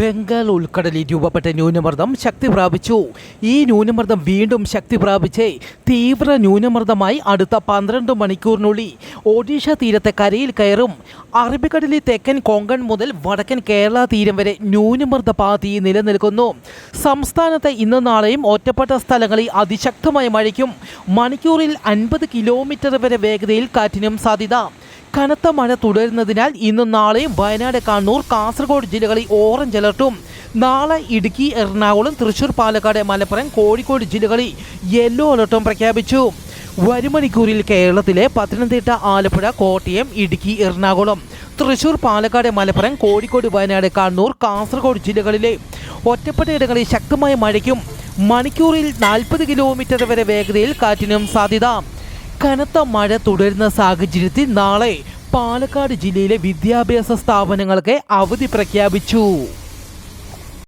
ബംഗാൾ ഉൾക്കടലിൽ രൂപപ്പെട്ട ന്യൂനമർദ്ദം ശക്തി പ്രാപിച്ചു. ഈ ന്യൂനമർദ്ദം വീണ്ടും ശക്തി പ്രാപിച്ച് തീവ്ര ന്യൂനമർദ്ദമായി അടുത്ത പന്ത്രണ്ട് മണിക്കൂറിനുള്ളിൽ ഒഡീഷ തീരത്തെ കരയിൽ കയറും. അറബിക്കടലിൽ തെക്കൻ കൊങ്കൺ മുതൽ വടക്കൻ കേരള തീരം വരെ ന്യൂനമർദ്ദ പാതി നിലനിൽക്കുന്നു. സംസ്ഥാനത്ത് ഇന്ന് നാളെയും ഒറ്റപ്പെട്ട സ്ഥലങ്ങളിൽ അതിശക്തമായ മഴയ്ക്കും മണിക്കൂറിൽ അൻപത് കിലോമീറ്റർ വരെ വേഗതയിൽ കാറ്റിനും സാധ്യത. കനത്ത മഴ തുടരുന്നതിനാൽ ഇന്നും നാളെയും വയനാട് കണ്ണൂർ കാസർഗോഡ് ജില്ലകളിൽ ഓറഞ്ച് അലർട്ടും നാളെ ഇടുക്കി എറണാകുളം തൃശൂർ പാലക്കാട് മലപ്പുറം കോഴിക്കോട് ജില്ലകളിൽ യെല്ലോ അലർട്ടും പ്രഖ്യാപിച്ചു. വരും മണിക്കൂറിൽ കേരളത്തിലെ പത്തനംതിട്ട ആലപ്പുഴ കോട്ടയം ഇടുക്കി എറണാകുളം തൃശൂർ പാലക്കാട് മലപ്പുറം കോഴിക്കോട് വയനാട് കണ്ണൂർ കാസർഗോഡ് ജില്ലകളിലെ ഒറ്റപ്പെട്ട ഇടങ്ങളിൽ ശക്തമായ മഴയ്ക്കും മണിക്കൂറിൽ നാൽപ്പത് കിലോമീറ്റർ വരെ വേഗതയിൽ കാറ്റിനും സാധ്യത. കനത്ത മഴ തുടരുന്ന സാഹചര്യത്തിൽ നാളെ പാലക്കാട് ജില്ലയിലെ വിദ്യാഭ്യാസ സ്ഥാപനങ്ങൾക്ക് അവധി പ്രഖ്യാപിച്ചു.